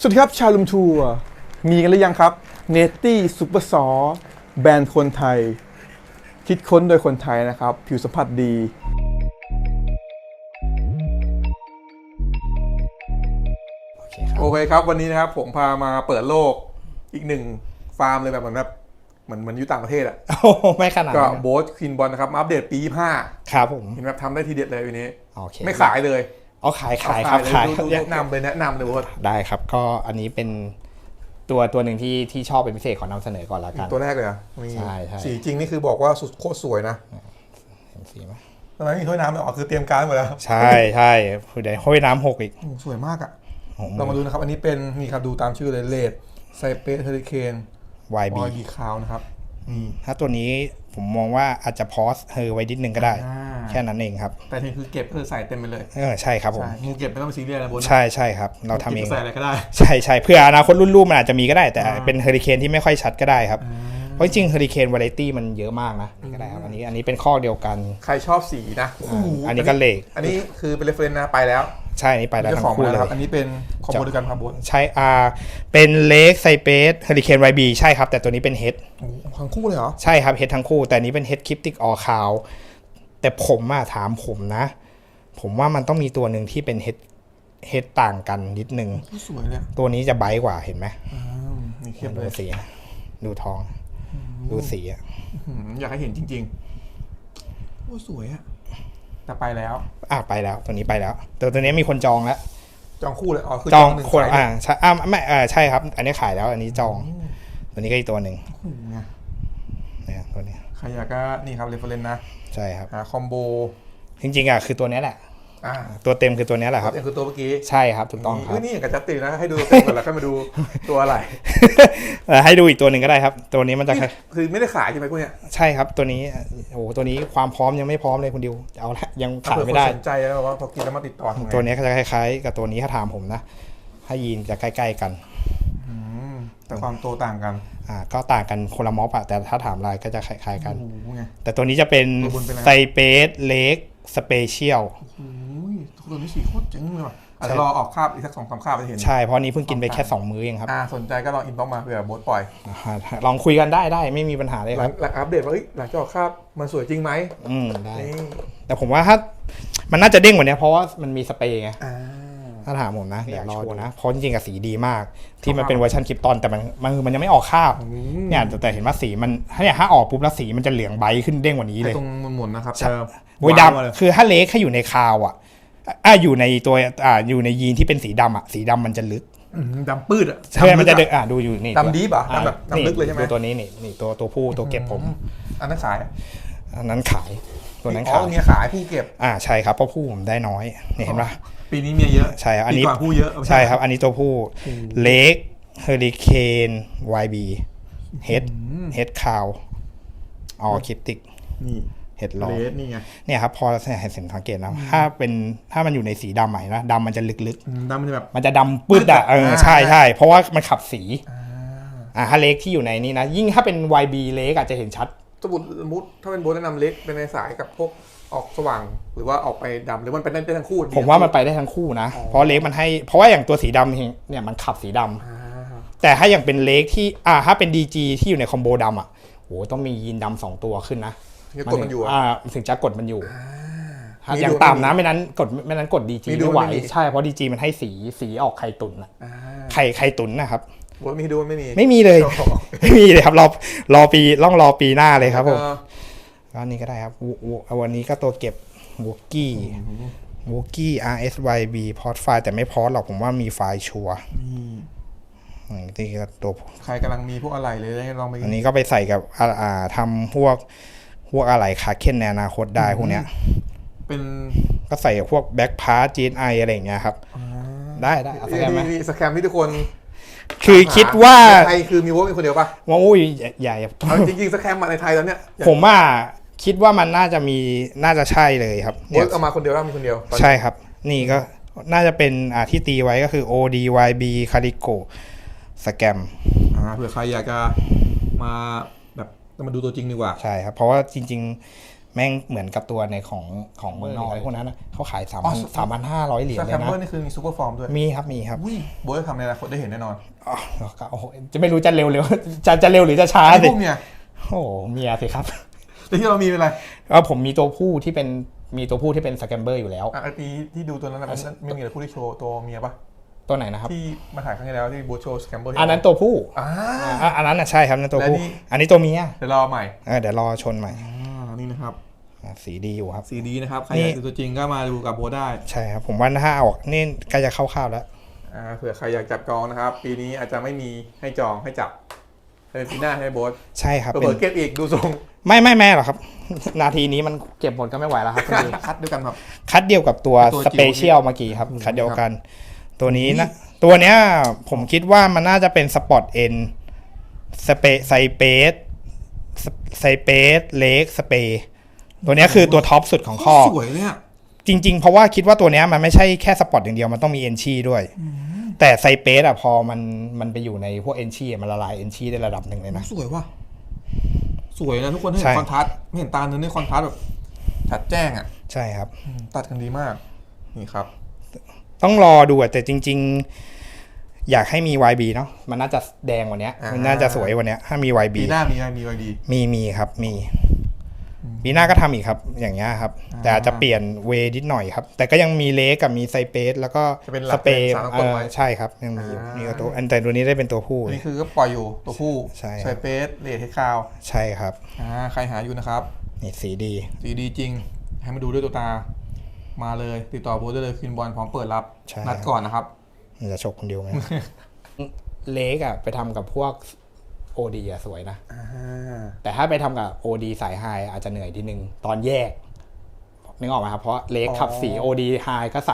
สวัสดีครับ ชาวลุมทัวร์มีกันหรือยังครับเนตี้ซูเปอร์ซอแบรนด์คนไทย คิดค้นโดยคนไทยนะครับ ผิวสัมผัสดี โอเคครับ โอเคครับ วันนี้นะครับผมพามาเปิดโลกอีกหนึ่งฟาร์มเลยแบบเหมือนแบบเหมือนเหมือนอยู่ต่างประเทศอะโอ้โหไม่ขนาดก็นั้นนะโบ๊ทควินบอลนะครับมาอัปเดตปีครับผม25เห็นแบบทำได้ทีเด็ดเลยวันนี้ โอเค ไม่ขายเลย เอาขายขายครับเอขายดูครับดูแนะนำเลยแนะนำเลยโบ๊ทได้ครับก็อันนี้เป็นตัวตัวหนึ่งที่ที่ชอบเป็นพิเศษขอนำเสนอก่อนละกันตัวแรกเลยเหรอะนี่ใช่ใช่สีจริงนี่คือบอกว่าสุดโคตรสวยนะเห็นสีไหมทำไมไม่มีถ้วยน้ำเลยอ๋อคือเตรียมการหมดแล้วใช่ใช่เดี๋ยวห้อยน้ำหกอีกโอ้โหสวยมากอะโอ้โหเรามาดูนะครับ อันนี้เป็นนี่ครับดูตามชื่อเลยเลดไซเปสเฮอริเคนวายอบีอยบีคาวนะครับถ้าตัวนี้ ผมมองว่าอาจจะพอสเฮอไว้นิดนึงก็ได้อ่าแค่นั้นเองครับ แต่ทีคือเก็บคือใส่เต็มไปเลยเออใช่ครับผมใช่งูเก็บไม่ต้องไปซีเรียสนะบนใช่ใช่ครับ เราทำเองใส่อะไรก็ได้ใช่ใช่เพื่ออนาคตรุ่นลูกมันอาจจะมีก็ได้ แต่อ่าเป็นเฮอริเคนที่ไม่ค่อยชัดก็ได้ครับเพราะจริงเฮอริเคนวาไรตี้มันเยอะมากนะก็ได้ครับอันนี้อันนี้เป็นข้อเดียวกัน ใครชอบสีนะโโหอันนี้ก็เหล็กอันนี้คือเป็นเรฟเฟนนะไปแล้ว ใช่อันนี้ไปแล้วเจ้าทั้ของงคู่มาเลแล้วครับยอันนี้เป็นคอมโบเดียวกันครับบนใช่อ่าเป็นเลกไซเปสเฮอริเคนไวบีใช่ครับ แต่ตัวนี้เป็นเฮดโอ้โหทั้งคู่เลยเหรอ ใช่ครับเฮดทั้งคู่ แต่อันนี้เป็นเฮดคลิปติกออคาวแต่ผมอะถามผมนะ ผมว่ามันต้องมีตัวหนึ่งที่เป็นเฮดเฮดต่างกันนิดนึงสวยเลยตัวนี้จะไบท์กว่าเห็นไหมอ้าวนี่เทียบเลดูยสีนะดูทอง ดูสีอะหืมอยากให้เห็นจริง ๆ โอ้สวยอะ แต่ไปแล้ว อะไปแล้วตัวนี้ไปแล้วแต่ตัวนี้มีคนจองแล้วจองคู่เลยอ๋อคือจองหนึ่งคนขายอ่าใช่อ่าไม่อ่าใช่ครับ อันนี้ขายแล้ว อันนี้จอง ตัวนี้ก็อีกตัวหนึ่งโอ้โหไงเนี่ยตัวนี้ใครอยากก็นี่ครับเรฟเฟนนะ ใช่ครับหาคอมโบจริงๆอะคือตัวนี้แหละ อ่าตัวเต็มคือตัวนี้แหละครับนี่คือตัวเมื่อกี้ใช่ครับถูกต้องครัเฮ้บยนี่อย่างกับจัดตินะให้ดูตัวเต็มก่อนแล้วค่อยมาดูตัวอะไรเอ่อให้ดูอีกตัวหนึ่งก็ได้ครับ ตัวนี้มันจะนี่คือไม่ได้ขายใช่ไหมพวกเนี้ยใช่ครับตัวนี้โอ้โหตัวนี้ความพร้อมยังไม่พร้อมเลยคุณดิวเอาละยังขายเผื่อไม่คนได้สนใจแล้วว่าพอกินแล้วมาติดต่อทำไงตัวนี้ก็จะคล้ายๆ กับตัวนี้ถ้าถามผมนะถ้ายีนจะใกล้ ๆกันอืมแต่ความโตต่างกัน อ่า ก็ต่างกันคนละม็อบอะแต่ถ้าถามลายก็จะคล้ายๆกันโอ้โหไงแต่ตัวนี้จะเป็นตัวบนเป็นอะไรไซเปสเล็กสเปเชียลโอ้ย ตัวนี้สีโคตรเจ๋งเลยว่ะอาจใช่จะรอออกคาบอีกสักสองสามคาบจะเห็น ใช่ เพราะนี้เพิ่งกินไปแค่ 2 มื้อเองครับ อ่า สนใจก็ลองอินบ็อกมาเผื่อโบทปล่อยอ่าลองคุยกันได้ได้ไม่มีปัญหาเลยหคลัรังบหลังอัปเดตว่าเอ้ยหลังจากออกคาบมันสวยจริงไหม อืมได้นี่แต่ผมว่าถ้ามันน่าจะเด้งกว่านี้เพราะว่ามันมีสเปรย์ไงอ่าถ้าถามผมนะเดี๋ยวรออยากโชว์ดูนะเพราะจริงๆกับสีดีมาก ที่มันเป็นเวอร์ชันคลิปตอนแต่มันมันมันยังไม่ออกคราบอืมเนี่ยแต่แต่เห็นว่าสีมันถ้าเนี่ยถ้าออกปุ๊บแล้วสีมันจะเหลืองใบขึ้นเด้งกว่านี้เลไอ้ยตรงหมุนๆนะครับใช่จะโวยว้าวมาเลยดำคือถ้าเล็กถ้าอยู่ในคาวอะ อ่าอยู่ในตัวอ่าอยู่ในยีนที่เป็นสีดำอะสีดำมันจะลึกอืมดำปื้ดอะใช่มันจะดำเดลึกอ่าดูอยู่นี่ดำดีป่ะอ่าดำแบบดำลึกเลยใช่ไหมดูตัวนี้นี่นี่ตัวตัวผู้ตัวเก็บผม อันนั้นขายอันนั้นขายตัวนั้นอ๋ขาอยเนี่ยขายผู้เก็บ อ่าใช่ครับเพราะผู้ผมได้น้อยเนี่ยเห็นปะ ปีนี้เมียเยอะใช่ครับอันนี้ ปีก่อนผู้เยอะใช่ครับ อันนี้ตัวผู้เล็กเฮอริเคนวายบีเฮดเฮดคาวออคิปติก นี่ เฮดลอเลสนี่ไงเนี่ยครับพอเห็นเห็นสังเกตนะถ้าเป็นถ้ามันอยู่ในสีดำใหม่นะดำมันจะลึกอืมดำมันจะแบบๆมันจะดำปื้ดอะเอออ่าใช่ใช่เพราะว่ามันขับสีอ่าอ่าถ้าเล็กที่อยู่ในนี้นะ ยิ่งถ้าเป็น YB เล็กอาจจะเห็นชัดสมมติสมมติถ้าเป็นโบทแนะนำเล็กเป็นในสายกับพวกออกสว่างหรือว่าออกไปดำหรือมันเป็นได้ทั้งคู่ดีผมว่ามันไปได้ทั้งคู่นะ เพราะเล็กมันให้เพราะว่าอย่างตัวสีดำเนี่ยมันขับสีดำอ่าแต่ถ้าอย่างเป็นเล็กที่อ่าถ้าเป็น DG ที่อยู่ในคอมโบดำอะโหต้องมียีนดำสองตัวขึ้นนะ ยังกดมันอยู่อะอ่าถึงจะกดมันอยู่อ่าถ้ามีอย่างดูต่ำนะไม่นั้นกดไม่นั้นกด DG มีดูไม่ไหว ไม่มี ใช่เพราะ DG มันให้สีสีออกไข่ตุนอะอ่าไข่ไข่ตุนนะครับโบทมีให้ดูไม่มีไม่มีเลยโอ้โหไม่มีเลยครับรอรอปีต้องรอปีหน้าเลยครับผม เออก็อันนี้ก็ได้ครับวูวูวันนี้ก็ตัวเก็บวูกี้วูกี้ RSYB พอร์ตไฟล์แต่ไม่พอร์ตหรอกผมว่ามีไฟล์ชัวร์นี่อืมนี่ก็ตัว ใครกำลังมีพวกอะไรเลยลองไปอันนี้ก็ไปใส่กับอ่าอ่าทำพวก พวกอะไรคาเคนในอนาคตได้พวกเนี้ย เป็นก็ใส่กับพวกแบ็คพาร์ GNI อะไรอย่างเงี้ยครับอ่าได้ได้เอาสแกนไหมนี่นี่สแกมที่ทุกคน คือคิดว่าในไทยคือมีโวทมีคนเดียวปะว่าอุ้ยใหญ่เอาจริงๆสแกมมาในไทยตอนเนี้ยผมว่าคิดว่ามันน่าจะมีน่าจะใช่เลยครับโวเนี่ยทเอามาคนเดียวแล้วมีคนเดียวตอนนี้ใช่ครับ นี่ก็น่าจะเป็นอ่าที่ตีไว้ก็คือ ODYB c a r i c o สแกมอ่าเผื่อใครอยากจะมา แบบมาดูตัวจริงดีกว่า ใช่ครับ เพราะว่าจริง ๆ แม่งเหมือนกับตัวในของของเมืองนอกเออไอ้พวกนั้นนะเขาขายสามอ๋อสามพันห้าร้อยเหรียญสเลแคยมนะเบอร์นี่คือมีซูเปอร์ฟอร์มด้วย มีครับมีครับอุ้ยโบทจะทำในอนาคตได้เห็นแน่นอนอ๋อก็โอ้โหจะไม่รู้จะเร็วเร็วจะจะเร็วหรือจะช้าไอ้สิพวกเนี่ยโอ้โหเมียสิครับแต่ที่เรามีเป็นอะไรเออผมมีตัวผู้ที่เป็นมีตัวผู้ที่เป็นสแกมเบอร์อยู่แล้วอะไอ้ปีที่ดูตัวนั้นนะมันไม่มีแต่ผู้ที่โชว์ตัวเมียปะ ตัวไหนนะครับ ที่มาถ่ายครั้งที่แล้วที่โบทโชว์สแคมเบอร์อันนั้นตัวผู้อ่าอะอันนั้นน่ะใช่ครับนั่นตัวผู้และนี่อันนี้ตัวเมียเดี๋ยวรอใหม่เออเดี๋ยวรอชนใหม่อ่านี่นะครับอะสีดีอยู่ครับ สีดีนะครับ ใครนี่อยากดูตัวจริงก็มาดูกับโบทได้ ใช่ครับ ผมว่าถ้าเอาออกนี่ใกล้จะเข้าข้าวแล้วอ่าเผื่อใครอยากจับจองนะครับ ปีนี้อาจจะไม่มีให้จองให้จับเป็นปีหน้าให้โบสใช่ครับเปิเป็นดเก็บอีกดูทรงไม่ไม่แม่หรอกครับ นาทีนี้มันเก็บหมดก็ไม่ไหวแล้วครับพอดีคัดด้วยกันครับ คัดเดียวกับตัวตัวสจิ๋วเปเชียลเมื่อกี้ครับอืมคัดเดียวกัน ตัวนี้นะ ตัวเนี้ยผมคิดว่ามันน่าจะเป็นสปอร์ตเอ็นสเปไซเปสไซเปสเล็กสเปตัวเนี้ยคือตัวท็อปสุดของข้อสวยเลยอะจริง ๆ เพราะว่าคิดว่าตัวเนี้ยมันไม่ใช่แค่สปอร์ตอย่างเดียวมันต้องมีเอนชีด้วย แต่ไซเปสอะพอมันมันไปอยู่ในพวกเอนชีมันละลายเอนชีได้ระดับหนึ่งเลยนะ สวยว่ะสวยนะทุกคนให้ใช่เห็นคอนทราสต์ไม่เห็นตาเนื้อนี่คอนทราสต์แบบชัดแจ้งอะ ใช่ครับอืมตัดกันดีมาก นี่ครับ ต้องรอดูอะแต่จริง ๆ อยากให้มี YB เนาะมันน่าจะแดงกวันเนี้ยอ่ามั มันน่าจะสวยกวันเนี้ยถ้ามี YB ปีหน้ามีอะไรมีอะไรดี มีมีครับมีปีหน้าก็ทำอีกครับ อย่างเงี้ยครับ อ่าแต่อาจจะเปลี่ยนเวนิดหน่อยครับ แต่ก็ยังมีเลกกับมีไซเปสแล้วก็จะเป็นหลัสกเปรย์เป็นสารเอต้นอไว้ใช่ครับ ยังมีอยู่อ่ามี มีตัวอันแต่ตัวนี้ได้เป็นตัวผู้ อันนี้คือก็ปล่อยอยู่ตัวผู้ใช่ครับใส่เปสเลทให้คาวใช่ครับอ่าใครหาอยู่นะครับ นี่สีดี สีดีจริง ให้มาดูด้วยตัวตา มาเลย ติดต่อโบทได้เลยคืนบอลพร้อมเปิดรับใช่ นัดก่อนนะครับ มันจะฉกคนเดียวไหม เลกอะไปทำกับพวกโอดีอะสวยนะอ่าแต่ถ้าไปทำกับ OD สายไฮอาจจะเหนื่อยทีนึง ตอนแยกนึกออกไหมครับ เพราะเลกขับสี OD ไฮก็ใส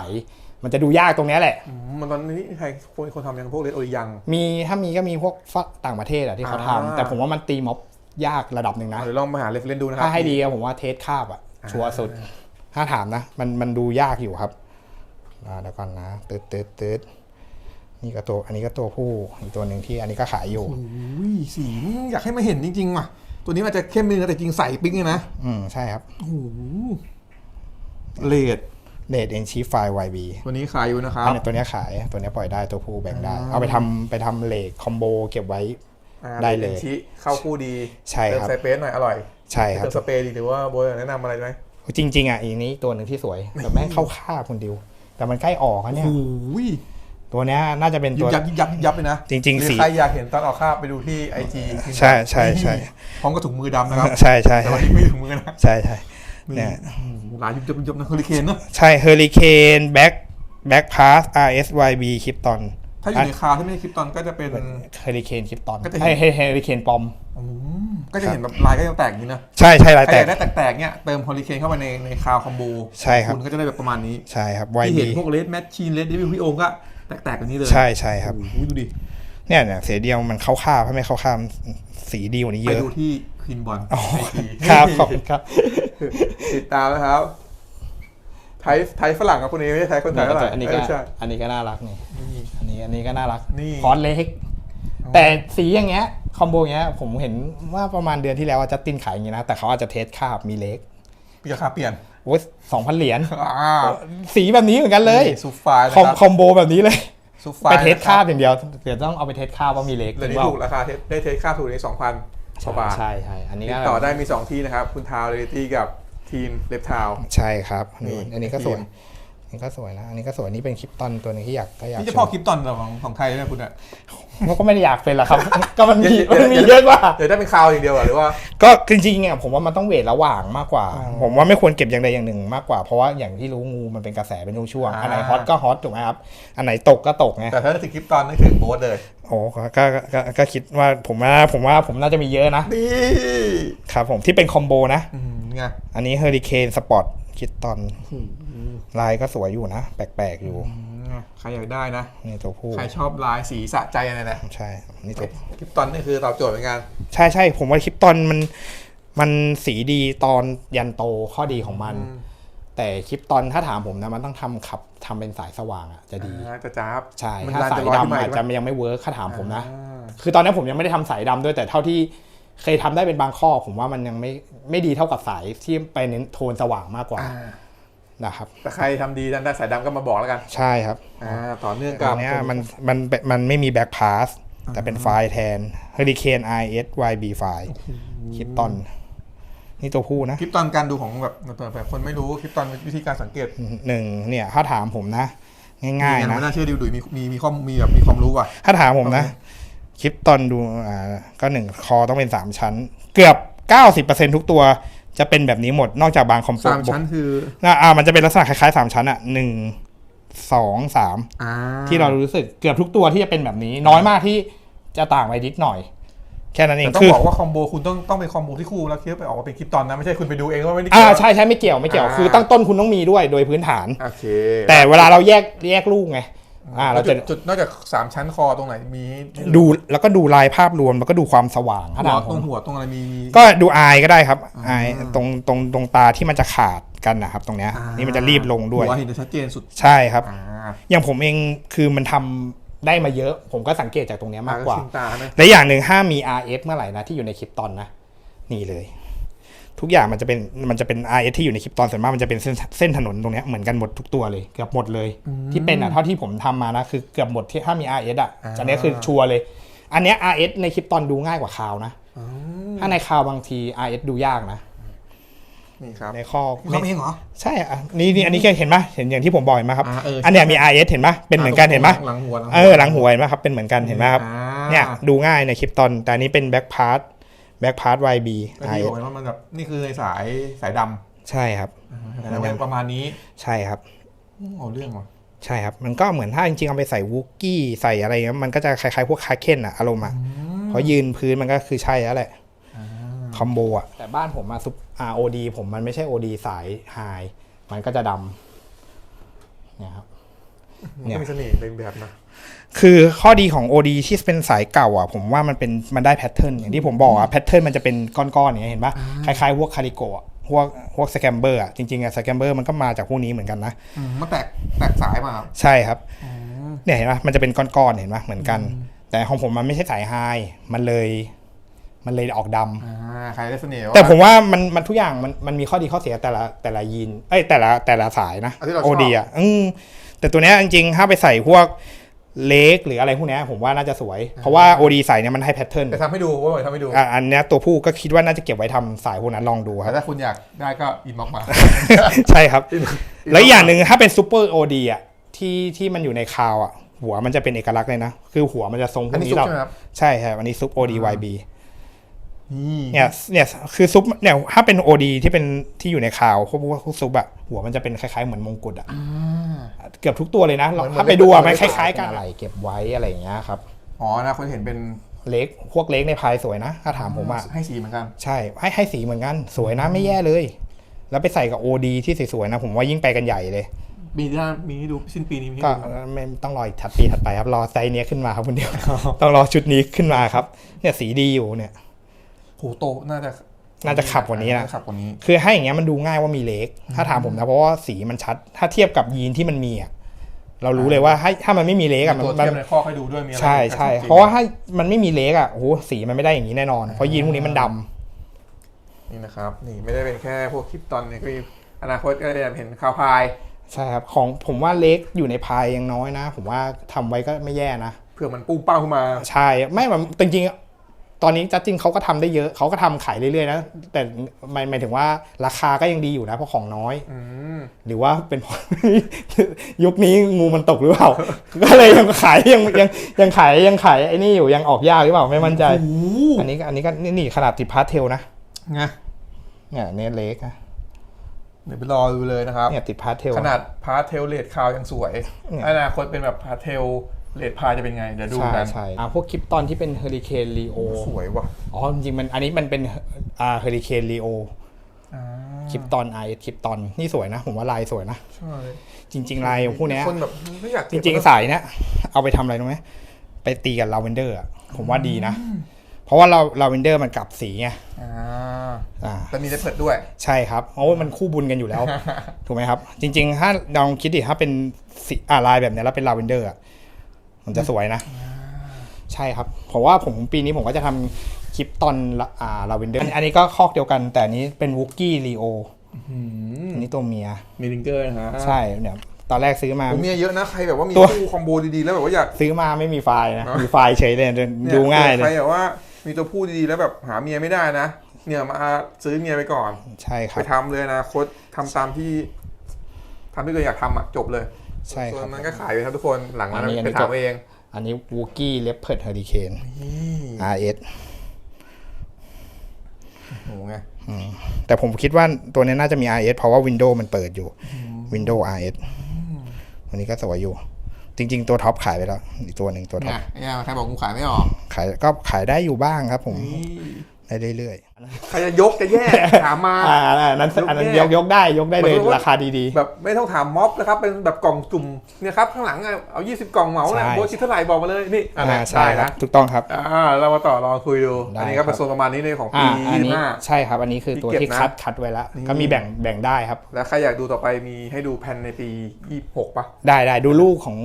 มันจะดูยากตรงเนี้ยแหละ อืมมันตอนนี้ใครคนคนทำยังพวกเลดโอยัง มีถ้ามีก็มีพวกฝรั่งต่างประเทศอะที่เขาอ่าทำแต่ผมว่ามันตีม็อบยากระดับหนึ่งนะเดี๋ยวลองมาหาเรฟเลนดูนะครับ ถ้าให้ดีอะผมว่าเทสคาบอะชัวร์สุด ถ้าถามนะ มันมันดูยากอยู่ครับอ่าเดี๋ยวก่อนนะตืดตืดตืดนี่ก็ตัวอันนี้ก็ตัวผู้อีกตัวหนึ่งที่อันนี้ก็ขายอยู่โอ้ยสีมันอยากให้มาเห็นจริง ๆ ว่ะ ตัวนี้มันอาจจะเข้มนิดนึงนะแต่จริงใสปิ๊งเลยนะ อืมใช่ครับโอ้โหเลดเดดเอนชีไฟ YB ตัวนี้ขายอยู่นะครับอันนี้ตัวเนี้ยขายตัวเนี้ยปล่อยได้ตัวผู้แบ่งได้ เอาไปทำไปทำเลกคอมโบเก็บไว้อ่าได้เลยชิเข้าคู่ดีใช่ครับเติมสเปซหน่อยอร่อย ใช่ครับเติมสเปรย์ดีหรือว่าโบยแนะนำอะไรไหม จริง ๆอะอีกนี้ตัวหนึ่งที่สวยแต่แม่งเข้าค่าคนเดียวแต่มันใกล้ออกอะเนี่ย โอ้ยตัวเนี้ยน่าจะเป็นยิตับว ยับยิบยับยิบยับเลยนะจริงๆหอสีใครอยากเห็นตอนออกค่าบไปดูที่ไอจีใช่ใช่ใช่ พร้อมกับถุงมือดำนะครับใช่ใช่แต่ใช่วันนี้ไม่มีถุงมือนะใช่ใช่เนี่ย อืมหลายยุบยับยิบยับนะเฮอริเคนเนอะ ใช่เฮอริเคนแบ็คแบ็คพาส RSYB คริปตอน ถ้าอยู่ในคาวที่ไม่ใช่คลิปตอนก็จะเป็นเฮอริเคนคริปตอนก็จะเห็น ให้เฮอริเคนปอมอืมก็จะเห็นแบบลายก็ยังแตกอย่างนี้นะใช่ใช่ลายใครแตอกยากได้แตกๆเนี่ยเติมฮอริเคนเข้าไปในในคาวคอมโบใช่ครับคุณก็จะได้แบบประมาณนี้ใช่ครับที่ YB เห็นพวกเลดแมชชีนเลดดิวิพี่โอก็แตกๆแบบนี้เลยใช่ใช่ครับโอ้โหดูดิเนี่ยเนี่ยเสียเดียวมันเข้าค่าถ้าไม่เข้าค่ามันสีดีกว่านี้ไปเยอะดูที่ควีนบอลอ๋อไอจีครับขอบคุณครับ ติดตามนะครับ ไทยไทยฝรั่งกับคนนี้ไม่ใช่ไทยคนไทยเท่าไหร่อันนี้ก็เใช่อันนี้ก็น่ารักนี่ นี่อั นนี้อันนี้ก็น่ารักนี่ คอนเล็ก แต่สีอย่างเงี้ยคอมโบอย่างเงี้ยผมเห็นว่าประมาณเดือนที่แล้วจะตินขายอย่างงี้นะ แต่เขาอาจจะเทสคาบมีเล็กปีราคาเปลี่ยนโอ้ยสองพันเหรียญอ่าสีแบบนี้เหมือนกันเลยซูไฟล์นะคอมครับคอมโบแบบนี้เลย ซูไฟไปล์เทสคาบอย่างเดียวเดี๋ยวต้องเอาไปเทสคาบว่ามีเล็กเดี๋ยวหรืนี้อเปล่าถูกราคาเทสได้เทสค่าถูกในสองพันกว่าบาทใช่ใช่อันนี้ติก็ดต่อได้มี 2 ที่นะครับ คุณทาวเรตี้กับทีมเล็บทาว ใช่ครับอันนี่นี้อันนี้ก็สวยอั นนี้ก็สวยนะอันนี้ก็สวยนี่เป็นคลิปตอนตัวหนึงที่อยากก็อยากนี่จะพอคลิปตอนของของใครเนี่ยคุณอะมันก็ไม่ได้อยากเป็นหรอกครับ ก็มันมีเดี๋ยวมันมีเดี๋ยวเยอะกว่า เดี๋ยวได้เป็นข่าวอย่างเดียวเหรอหรือว่า ก็จริงๆเนี่ยผมว่ามันต้องเวทระหว่างมากกว่าอ๋อผมว่าไม่ควรเก็บอย่างใดอย่างหนึ่งมากกว่าเพราะว่าอย่างที่รู้งูมันเป็นกระแสเป็นช่วงๆอ่า อันไหนฮอตก็ฮอตถูกไหมครับอันไหนตกก็ตกไงแต่ถ้าถึงคลิปตอนนั่นคือโบ๊ทเลยโอ้ก็ก็ก็ก็คิดว่าผมว่าผมว่าผมน่าจะมีเยอะนะนี่ครับผมที่เป็นคอมโบนะ อืมไงอันนี้เฮอริเคนสปอร์ต คิดตอนลายก็สวยอยู่นะ แปลกๆอยู่อืมใครอยากได้นะนี่ตัวผู้ใครชอบลายสีสะใจอะไรนะใช่นี่ตัวคลิปตอนนี่คือตอบโจทย์เหมือนกันใช่ใช่ผมว่าคลิปตอนมันมันสีดีตอนยันโตข้อดีของมันอืมแต่คลิปตอนถ้าถามผมนะมันต้องทำขับทำเป็นสายสว่างอะจะดีอ่าจะจับใช่มันถ้าลายสายจะลอยขึ้นดำมาอาจอีกจะปะยังไม่เวิร์คถ้าถามผมนะอ่าคือตอนนี้ผมยังไม่ได้ทำสายดำด้วยแต่เท่าที่ เคยทำได้เป็นบางข้อ ผมว่ามันยังไม่ไม่ดีเท่ากับสายที่ไปเน้นโทนสว่างมากกว่าอ่านะครับแต่ใครทำดีด้านสายดำก็มาบอกแล้วกัน ใช่ครับอ่าต่อเนื่องตักัวบเนี้ยมันมันมันไม่มีแบ็กพาสแต่เป็นไฟล์แทน Hurricane IS YB ไฟล์คลิปตอน นี่ตัวผู้นะคลิปตอนการดูของแบบแบบคนไม่รู้คลิปตอนวิธีการสังเกตหนึ่งเนี่ยถ้าถามผมนะ ง่ายๆไม่นะน่าเชื่อดิวดุยมีมีมีข้อมูลมีแบบมีความรู้ว่ะถ้าถามผมนะ คลิปตอนดูอ่าก็หนึ่งคอต้องเป็นสามชั้น เกือบเก้าสิบเปอร์เซ็นทุกตัวจะเป็นแบบนี้หมดนอกจากบางคอมโพสามชั้นคือนะอ่ามันจะเป็นลักษณะคล้ายๆสามชั้นอะหนึ่งสองสามอ่าที่เรารู้สึกเกือบทุกตัวที่จะเป็นแบบนี้ น้อยมากที่จะต่างไปนิดหน่อย แค่นั้นเองแต่ต้อคืงอบอกว่าคอมโบคุณต้องต้องเป็นคอมโบที่คู่แล้วคิดว่าไปออกมาเป็นคลิปตอนนะไม่ใช่คุณไปดูเองว่าไม่ได้อ่าเกี่ยวใช่ใช่ไม่เกี่ยวไม่เกี่ยวอ่าคือตั้งต้นคุณต้องมีด้วยโดยพื้นฐานโอเคแต่เวลาเราแยกแยกลูกไง อ่าเราจุจะดจุดนอกจากสามชั้นคอตรงไหนมีให้ดูแล้วก็ดูลายภาพรวมแล้วก็ดูความสว่างถ้าหัวถามผตรงมหัวตรงอะไรมีมีก็ดูอายก็ได้ครับอายตรงตรงตรงตาที่มันจะขาดกันนะครับ ตรงเนี้ยอ่านี่มันจะรีบลงด้วยหัวเห็นได้ชัดเจนสุดใช่ครับอ่าอย่างผมเองคือมันทำได้มาเยอะ ผมก็สังเกตจากตรงเนี้ยมากกว่าชินตาไหมและอย่างหนึ่งห้ามมี RS เมื่อไหร่นะที่อยู่ในคลิปตอนนะ นี่เลย ทุกอย่างมันจะเป็นมันจะเป็น RS ที่อยู่ในคลิปตอนส่วนมากมันจะเป็นเส้นเส้นถนนตรงเนี้ยเหมือนกันหมดทุกตัวเลยเกือบหมดเลย ที่เป็นอะเท่าที่ผมทำมานะคือเกือบหมดที่ถ้ามี RS อะอันเนี้ยคือชัวร์เลย อันเนี้ย RS ในคลิปตอนดูง่ายกว่าคาวนะอ๋อถ้าในคาวบางที RS ดูยากนะนี่ครับในข้อเขาเองเหรอใช่อะนี่นี่อันนี้แค่เห็นไหมเห็นอย่างที่ผมบอกเห็นไหมครับอ่าเอออันเนี้ยมี RS เห็นไหมเป็นเหมือนกันเห็นไหมหลังหัวเออหลังหัวเห็นไหมครับเป็นเหมือนกันเห็นไหมครับอ่าเนี่ยดูง่ายในคลิปตอนแต่อันนี้เป็นแบ็กพาร์ท แบ็กพาร์ท YB ก็ที่บอกไว้ว่ามันแบบนี่คือในสายสายดใช่ครับำแต่เป็นประมาณนี้ใช่ครับเอาเรื่องว่ะใช่ครับ มันก็เหมือนถ้าจริงๆเอาไปใส่วูกกี้ใส่อะไรเงี้ยมันก็จะคล้ายๆพวกคาเคนอะอารมณ์อะเพราะยืนพื้นมันก็คือใช่แล้วแหละคอมโบอะแต่บ้านผมอะซุป ROD ผมมันไม่ใช่ OD สายไฮมันก็จะดำเนี่ยครับมันเนี่ยก็มีเสน่ห์เป็นแบบนะ คือข้อดีของ OD ที่เป็นสายเก่าอะ ผมว่ามันเป็นมันได้แพทเทิร์นอย่างที่ผมบอกอะแพทเทิร์นมันจะเป็นก้อนๆอย่างเงี้ยเห็นปะคล้ายๆพวกคาริโกะพวกพวกสแกมเบอร์อะจริงๆอะสแกมเบอร์มันก็มาจากพวกนี้เหมือนกันนะอืมมันแตกแตกสายมาครับใช่ครับเนี่ยเห็นปะมันจะเป็นก้อนๆเห็นปะเหมือนกัน แต่ของผมมันไม่ใช่สายไฮมันเลย มันเลยออกดำ อ่าใครได้เสน่ห์แต่ผมว่ามันมันทุกอย่างมันมันมีข้อดีข้อเสียแต่ละแต่ละยีนเอ้ยแต่ละแต่ละสายนะอันที่เราชโออบดีอะอืมแต่ตัวเนี้ยจริงๆ ถ้าไปใส่พวก เล็กหรืออะไรพวกเนี้ยผมว่าน่าจะสวย เพราะว่าโอดีใส่เนี่ยมันให้แพทเทิร์นแต่ทำให้ดูว่าทำให้ดูอะอันเนี้ยตัวผู้ก็คิดว่าน่าจะเก็บไว้ทำสายพวกนั้นลองดูคแต่รับถ้าคุณอยากได้ก็อินบ็อกมา ใช่ครับ แล้วอีกอย่างหนึ่งถ้าเป็นซูเปอร์โอดีอะที่ที่มันอยู่ในคาวอะหัวมันจะเป็นเอกลักษณ์เลยนะ คือหัวมันจะทรงพอัวนกนี้นี้ซุปเราใช่ไหมครับใช่ครับอันนี้ซุปโอดีวายบีนี่ เนี่ยเนี่ยคือซุปเนี่ยถ้าเป็นโอดีที่เป็นที่อยู่ในคาวพวกพวกซุปอะหัวมันจะเป็นคล้ายๆเหมือนมงกุฎอะเกือบทุกตัวเลยนะเราถ้าไปดูอะมันคล้ายๆกันอะไรเก็บไว้อะไรอย่างเงี้ยครับอ๋อนะคนเห็นเป็นเล็กพวกเล็กในพายสวยนะ ถ้าถามผมอะให้สีเหมือนกันใช่ให้ให้สีเหมือนกันสวยนะไม่แย่เลย แล้วไปใส่กับโอดีที่สวยๆนะ ผมว่ายิ่งไปกันใหญ่เลยมีที่มีให้ดูสิ้นปีนี้มีให้ก็ดูไม่ต้องรออีกถัดปีถัดไปครับรอไซส์เนี้ยขึ้นมาครับคุณเดียวต้องรอชุดนี้ขึ้นมาครับ เนี่ยสีดีอยู่เนี่ยโหโตน่าจะน่าจะขับกว่านี้นะาจขับกว่านี้ คือให้อย่างเงี้ยมันดูง่ายว่ามีเล็ก ถ้าถามผมนะเพราะว่าสีมันชัด ถ้าเทียบกับยีนที่มันมีอะเรารู้เลยว่าให้ถ้ามันไม่มีเล็กอะมันตัวมันเทียบในข้อให้ดูด้วยมีอะไรใช่ใช่ชัดจนเพราะว่าถ้ามันไม่มีเล็กอะโอ้โหสีมันไม่ได้อย่างนี้แน่นอนเพราะยีนพวกนี้มันดำนี่นะครับนี่ไม่ได้เป็นแค่พวกคลิปตอนเนี่ยก็มีอนาคตก็จะเห็นข่าวพายใช่ครับของผมว่าเล็กอยู่ในพายยังน้อยนะ ผมว่าทำไว้ก็ไม่แย่นะเพื่อมันปุ้งเป้าขึ้นมาใช่ไม่แบบจริงๆ ตอนนี้จัดจริงเขาก็ทำได้เยอะเขาก็ทำขายเรื่อยๆนะ แต่หมายหมายถึงว่าราคาก็ยังดีอยู่นะเพราะของน้อยอืมหรือว่าเป็นเพราะยุคนี้งูมันตกหรือเปล่า ก็เลยยังขายยังยังยังขายยังขายไอ้นี่อยู่ยังออกยากหรือเปล่าไม่มั่นใจโอ้โหอันนี้ก็อันนี้ก็นี่นี่ขนาดติดพาร์ทเทลนะไงเนี่ยเนี่ยเล็กนะเดี๋ยวไปรอดูเลยนะครับเนี่ยติดพาร์ทเทลขนาดพาร์ทเทลเลดคาวยังสวยเนี่ยอนาคตเป็นแบบพาร์ทเทล เลดพายจะเป็นไง เดี๋ยวดูใช่กัน ใช่อ่าพวกคลิปตอนที่เป็นเฮอริเคนลีโอสวยว่ะ อ๋อจริงๆมันอันนี้มันเป็นอ่าเฮอริเคนลีโออ่าคลิปตอนไอคลิปตอนนี่สวยนะ ผมว่าลายสวยนะ ใช่ จริง ๆ ลายพวกเนี้ยคนแบบไม่อยากจริง ๆ สายเนี้ยเอาไปทำอะไรรู้ไหมไปตีกับลาเวนเดอร์อะผมว่าดีนะ เพราะว่าเราลาเวนเดอร์มันกลับสีไงอ่าอ่า แต่มีเลเพิดด้วย ใช่ครับโอ้มันคู่บุญกันอยู่แล้ว ถูกไหมครับ จริง ๆ ถ้าลองคิดดิถ้าเป็นสีอ่าลายแบบเนี้ยแล้วเป็นลาเวนเดอร์อะ มันจะสวยนะ ใช่ครับ เพราะว่าผมปีนี้ผมก็จะทำคลิปตอนละอ่าลาเวนเดอร์อันนี้ก็คอกเดียวกัน แต่อันนี้เป็นวูกี้ลีโออันนี้ตัวเมีย มีลิงเกอร์นะฮะใช่เนี่ยตอนแรกซื้อมา ผมมีเยอะนะ ใครแบบว่ามีตัวตู้คอมโบดีๆ แล้วแบบว่าอยาก ซื้อมาไม่มีไฟล์นะ เนอะ มีไฟล์เฉยเลยเดินเนี่ดูง่ายเลใครย แบบว่ามีตัวผู้ดีๆ แล้วแบบหาเมียไม่ได้นะ เนี่ยมาซื้อเมียไปก่อน ใช่คไปรับ ทำเลยนะโค้ดทำตามที่ทำที่ตัวอยากทำอะจบเลย ใช่ส่ควรันบ นั้นก็ขายไปครับทุกคนหลังนั้นอันนี้อันนี้ไปถามเอง อันนี้วูกี้เลปเพิร์ดเฮอริเคนนี่ RS โอ้โหไงแต่ผมคิดว่าตัวนี้น่าจะมี RS เพราะว่า Windows มันเปิดอยู่ Windows RS ตัวนี้ก็สวยอยู่ จริง ๆ ตัวท็อปขายไปแล้ว อีกตัวหนึ่งตัวท็อเนี่ปยเนี่ยใครบอกกูขายไม่ออกขายก็ขายได้อยู่บ้างครับผมนี่ ได้เรื่อยใครจะยกจะแยกถามมาๆอ่าอันนั้นอันนั้นยยกกแยกยกได้ยกได้เลยหมายถึงว่าราคาดีแบบไม่ต้องถามม็อบนะครับ เป็นแบบกล่องจุ่มเนี่ยครับข้างหลังอะเอา 20 กล่องเหมาแหละใช่ โบทคิดเท่าไหร่บอกมาเลยนี่ๆอะไรอ่าใช่ได้ครันะบถูกต้องครับ อ่าเรามาต่อลองคุยดู ได้อันนี้ก็เป็นครับโซนประมาณนี้เลยของอ่าปีอันนี้25 ใช่ครับอันนี้คือตัวที่ที่เก็บนะคัดคัดไว้แล้วนี่ ก็มีแบ่งแบ่งได้ครับ แล้วใครอยากดูต่อไปมีให้ดูแผ่นในปี 26ป่ะได้ได้ดูลูกของ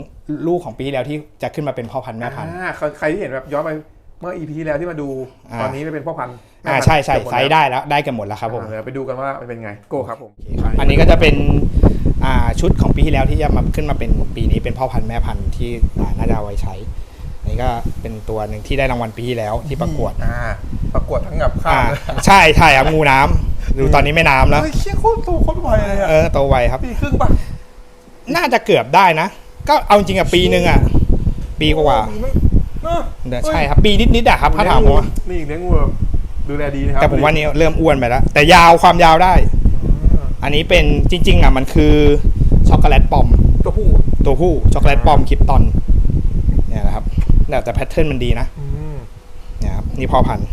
ลูกของปีที่แล้วที่จะขึ้นมาเป็นพ่อพันธุ์แม่พันธุ์ อ่าใครใครที่เห็นแบบย้อนไป เมื่อ EP ที่แล้วที่มาดูอ่าตอนนี้ไม่เป็นพ่อพันธุ์แม่อ่าพันธุ์ใช่ใช่เกือบหมไซส์ได้แล้วได้กันหมดแล้วครับผมอ่าเดี๋ยวไปดูกันว่ามันเป็นไงโก้ครับผมอันนี้ก็จะเป็นอ่าชุดของปีที่แล้วที่จะมาขึ้นมาเป็นปีนี้เป็นพ่อพันธุ์แม่พันธุ์ที่อ่าน่าจะเอาไว้ใช้อันนี้ก็เป็นตัวหนึ่งที่ได้รางวัลปีที่แล้วที่ประกวดอ่าประกวดทั้งกับข้าอ่าวเลยใช่ใช่ครับงูน้ำดูตอนนี้ไม่น้ำแล้วเฮ้ยเชี่ยโคตรโตโคตรไวเลยอะเออโตไวครับปีครึ่งป่ะน่าจะเกือบได้นะ ก็เอาจริงๆอะปีหนึ่งอะปีกว่า โอ้ยเนอะๆใช่ครับ ปีนิดๆอะครับถ้าถามผมอะนี่เลี้ยงงูแบบดูแลดีนะครับแต่ผมว่านี่เริ่มอ้วนไปแล้ว แต่ยาวความยาวได้ อันนี้เป็นจริง ๆอะมันคือช็อกโกแลตปอม ตัวผู้ตัวผู้ช็อกโกแลตปอมคริปตอนเนี่ยนะครับแต่แต่แพทเทิร์นมันดีนะอืมเนี่ยครับนี่พ่อพันธุ์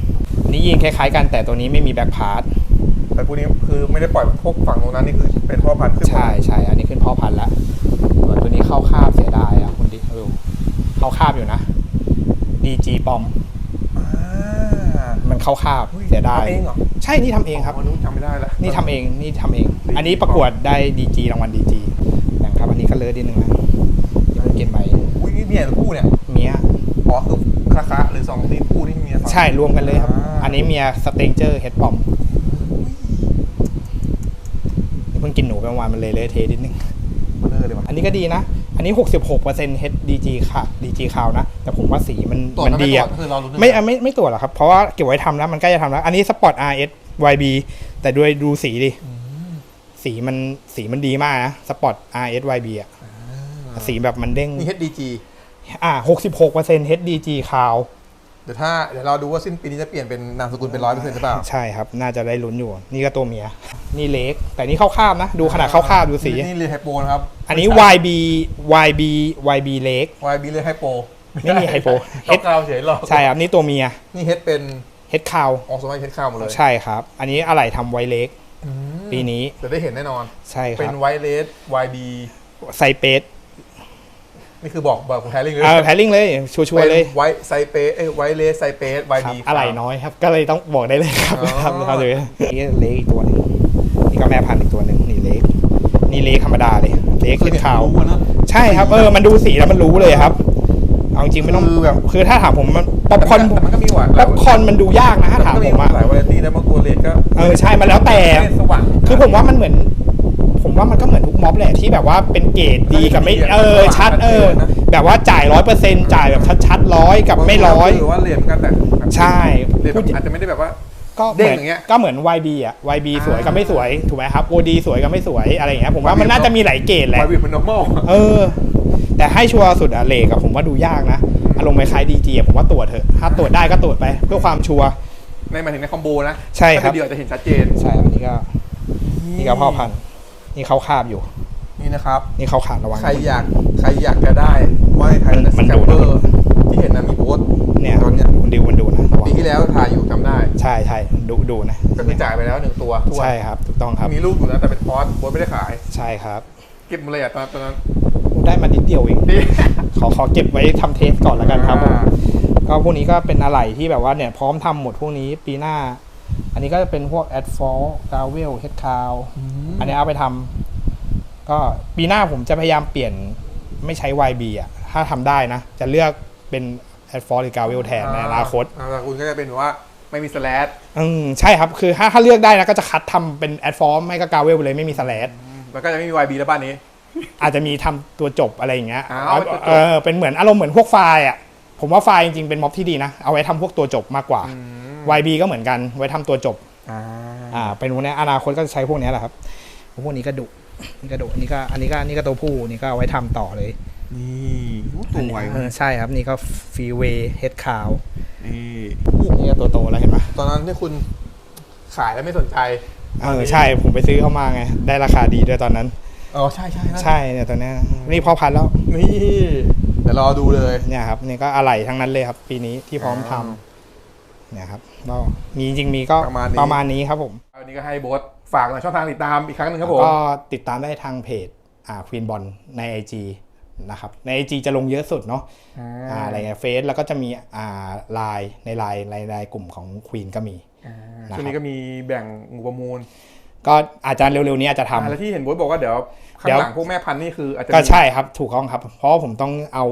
นี่ยิงคล้ายๆกันแต่ตัวนี้ไม่มีแบ็คพาร์ทแต่พวกนี้คือไม่ได้ปล่อยพวกฝั่งโน้นนั้นนี่คือเป็นพ่อพันธุ์ขึ้นมาใช่ใช่อันนี้ขึ้นพ่อพันธุ์แล้วส่วนตัวนี้เข้าคาบเสียดายอะคุณดิดูเข้าคาบอยู่นะ DG ปอมอ่ามันเข้าคาบเสียดายทำเองเหรอ ใช่นี่ทำเองครับอ๋อนู้นจำไม่ได้แล้ว นี่ทำเองนี่ทำเอง DG อันนี้ประกวดได้ DG รางวัล DG นะครับอันนี้ก็เลอะนิดนึงนะที่ผมเก็บไว้อุ้ยนี่เมียหรือผู้เนี่ยเมีย อ๋อคือคาคาหรือสองที่ผู้นี่เมียฝั่งใช่รวมกันเลยครับ อ่า อันนี้เมียสเตงเจอร์เฮดปอมนี่เพิ่งกินหนูไปเมื่อวานมันเลยเละเทะนิดนึง เบลอเลยว่ะอันนี้ก็ดีนะ อันนี้ 66% HDG ค่ะ DG ขาวนะ แต่ผมว่าสีมันตรวจมันแล้วไม่ดีตรวอะจคือเรารู้ไม่อะไม่ไม่ตรวจหรอกครับ เพราะว่าเก็บไว้ทำแล้วมันใกล้จะทำแล้ว อันนี้ Sport RS YB แต่ด้วยดูสีดิ สีมันสีมันดีมากนะ Sport RS YB อะสีแบบมันเด้ง นี่ HDG อ่า66% HDG ขาว เดี๋ยวถ้าเดี๋ยวเราดูว่าสิ้นปีนี้จะเปลี่ยนเป็นนามสกุลเป็นร้อยเปอร์เซ็นต์หรือเปล่าใช่ครับ น่าจะได้ลุ้นอยู่ นี่ก็ตัวเมีย นี่เล็ก แต่นี่เข้าคาบนะ ดูขนาดเข้าคาบดูสี นี่เรียนไฮโปนะครับ อันนี้ YB YB YB เล็ก YB เรียนไฮโปไม่มีไฮโปเฮด H ข้าวเฉยหรอกใช่ครับนี่ตัวเมีย นี่เฮดเป็นเฮดคาวออกสมัยเฮดข้าวหมดเลย ใช่ครับ อันนี้อะไรทำไวเล็กอืมปีนี้จะได้เห็นแน่นอน ใช่คเป็รันบไวเลส YB ไซเปส นี่คือบอกบอกแพลิงเลยเออแพลิงเลย ชัวร์ๆเลยไวไซเปสเอ้ยไวเลสไซเปสค YB รับอะไรน้อยครับ ก็เลยต้องบอกได้เลยครับอ๋อครับครับเลยนี่เล็กอีกตัวหนึงนี่ก็แม่พันธุ์อีกตัวหนึ่งนี่เล็กนี่เล็กธรรมดาเลยเล็กคือเล็กขาวรู้อะนะใช่ครับเออมันดูสีแล้วมันรู้เลยครับเอาจริงไม่ต้องคือแบบคือถ้าถามผมมันป๊อปคอร์นแต่มันก็มีหวานป๊อปคอร์นมันดูยากนะถ้าถามก็ผมอะหลายวาไรตี้แล้วบางตัวเลทก็เออใช่มันแล้วแต่ไม่สว่างคือผมว่ามันเหมือนผม ว่ามันก็เหมือนทุกม็อบแหละที่แบบว่าเป็นเกรดดีกับไม่ดีอะเออชัดเออนะแบบว่าจ่ายร้อยเปอร์เซ็นจ่ายแบบชัดๆร้อยกับไม่ร้อยหรือว่าเลทมันก็แตกต่างกันใช่เลทแบบอาจจะไม่ได้แบบว่าก็เหเด้มืงอนอย่างเงี้ยก็เหมือน YB อะ YB สวยกับอ่าไม่สวยถูกไหมครับ OD สวยกับไม่สวยอะไรอย่างเงี้ยผมว่า YB มันน่าจะมีหลายเกรดแหละ YB เป็น normal เออ แต่ให้ชัวร์สุดอะเลกอะผมว่าดูยากนะอารมณ์คล้ายๆดีจีผมว่าตรวจเถอะถ้าตรวจได้ก็ตรวจไปเพื่อความชัวร์ในหมายถึงในคอมโบนะ ใช่ครับถ้าเดียวอาจจะเห็นชัดเจน ใช่อันนี้ก็นี่ก็พ่อพันธุ์ นี่เขาคาบอยู่ นี่นะครับ นี่เขาขาดระวัง ใครอยากใครอยากจะได้ว่าไทยมันและสมันแคดูปเปอนะ ร์ที่เห็นนะมีโพสต์เนี่ยตอนเนี้ยคุณดิวมันดูนะระวังปีที่แล้วถ่ายอยู่จำได้ ใช่ใช่ดูดูนะก็คือจ่ายไปแล้วหนึ่งตัวทุกวันใช่ครับ ถูกต้องครับมีลูกอยู่นะแต่เป็นพอสโพสต์ไม่ได้ขายใช่ครับ เก็บมาเลยอะตอนตอนนั้นได้มานิดเดียวเองนี่ขอขอเก็บไว้ทำเทสก่อนแล้วกันครับผมอ่าก็พวกนี้ก็เป็นอะไรที่แบบว่าเนี่ยพร้อมทำหมดพวกนี้ปีหน้า อันนี้ก็จะเป็นพวก a d f a l g a v e l Head Cow อันนี้เอาไปทำก็ปีหน้าผมจะพยายามเปลี่ยนไม่ใช้ YB อะ ถ้าทำได้นะ จะเลือกเป็นแอดฟอร์หรือกาเวลแทนในอนาคตอ่าคุณก็จะเป็นแบบว่าไม่มีสแลดอืมใช่ครับ คือถ้าถ้าเลือกได้นะก็จะคัดทำเป็นแอดฟอร์ไม่ก็กาเวลเลยไม่มีสแลดแล้วก็จะไม่มี YB แล้วบ้านนี้ อาจจะมีทำตัวจบอะไรอย่างเงี้ยอ้าวเอาเป็นตัวจบเออเป็นเหมือนอารมณ์เหมือนพวกไฟล์อะผมว่าไฟล์จริงๆเป็นม็อบที่ดีนะ เอาไว้ทำพวกตัวจบมากกว่า YB ก็เหมือนกันไว้ทำตัวจบอ่า อ่าเป็นพวกเนี้ยอนาคตก็จะใช้พวกเนี้ยแหละครับพวกนี้ก็ดุนี่ก็ดุอันนี้ก็อันนี้ก็อันนี้ก็ตัวผู้นี่ก็เอาไว้ทำต่อเลย นี่ตัวไวเออใช่ครับนี่ก็ฟรีเวย์เฮดคาวนี่นี่ก็ตัวโตแล้วเห็นปะตอนนั้นที่คุณขายแล้วไม่สนใจเออใช่ผมไปซื้อเข้ามาไง ได้ราคาดีด้วยตอนนั้นอ๋อใช่ใช่นะใช่เนี่ยตัวเนี้ยนี่พอพันธุ์แล้วนี่เดี๋ยวรอดูเลยเนี่ยครับนี่ก็อะไหล่ทั้งนั้นเลยครับ ปีนี้ที่พร้อมทำเนี่ยครับก็มีจริงๆมีก็ประมาณนี้ ประมาณนี้ครับผม วันนี้ก็ให้โบสฝากหน่อยช่องทางติดตามอีกครั้งหนึ่งครับผม ก็ติดตามได้ทางเพจอ่าควีนบอลใน IG นะครับใน IG จะลงเยอะสุดเนาะอ่าอะไรเงี้ยเฟซแล้วก็จะมีอ่าไลน์ในไลน์ในไลน์กลุ่มของควีนก็มี ช่วงนี้ก็มีแบ่งงูประมูลก็อาจจะเร็วๆนี้อาจจะทำ อ่าแล้วที่เห็นโบสบอกว่าเดี๋ยวข้าเดี๋งยวหลังพวกแม่พันธุ์นี่คืออาจจะก็มี ใช่ครับถูกต้องครับ เพราะว่าผมต้องเอา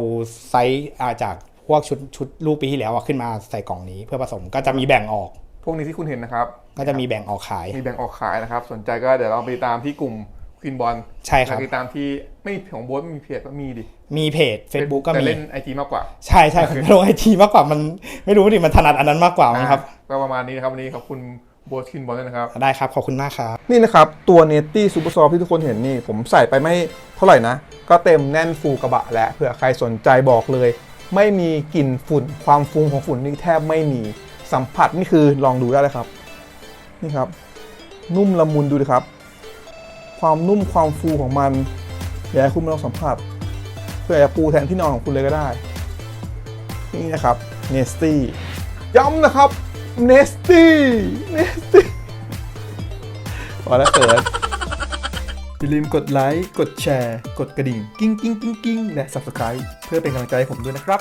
ไซส์อ่าจาก พวกชุดชุดลูกปีที่แล้วอะขึ้นมาใส่กล่องนี้เพื่อผสมก็จะมีแบ่งออก พวกนี้ที่คุณเห็นนะครับ ก็จะมีแบ่งออกขาย มีแบ่งออกขายนะครับ สนใจก็เดี๋ยวเราไปตามที่กลุ่มควินบอลใช่ครับติดตามที่ไม่ของโบสไม่มีเพจก็มีดิ มีเพจ Facebook ก็แต่มีเล่นไอจีมากกว่า ใช่ใช่ผมลงไอทีมากกว่ามันไม่รู้ดิมันถนัดอันนั้นมากกว่ามั้งครับก็ประมาณนี้นะครับวันนี้ขอบคุณโบสควินบอลด้วยนะครับ ได้ครับ ขอบคุณมากครับ นี่นะครับ ตัวเนตตี้ซูเปอร์ซอฟที่ทุกคนเห็นนี่ ผมใส่ไปไม่เท่าไหร่นะ ก็เต็มแน่นฟูกระบะแล้วเผื่อใครสนใจบอกเลย ไม่มีกลิ่นฝุ่น ความฟุ้งของฝุ่นนี่แทบไม่มีสัมผัสนี่คือลองดูได้เลยครับ นี่ครับ นุ่มละมุนดูดิครับ ความนุ่มความฟูของมันอยากให้คุณมาลองสัมผัส เพื่อจะปูแทนที่นอนของคุณเลยก็ได้ นี่นะครับเนสตี้ย้ำนะครับเนสตี้เนสตี้พอแล้วเกิด อย่าลืมกดไลค์ กดแชร์ กดกระดิ่ง กิ้งกิ้งกิ้งกิ้งและ Subscribe เพื่อเป็นกำลังใจให้ผมด้วยนะครับ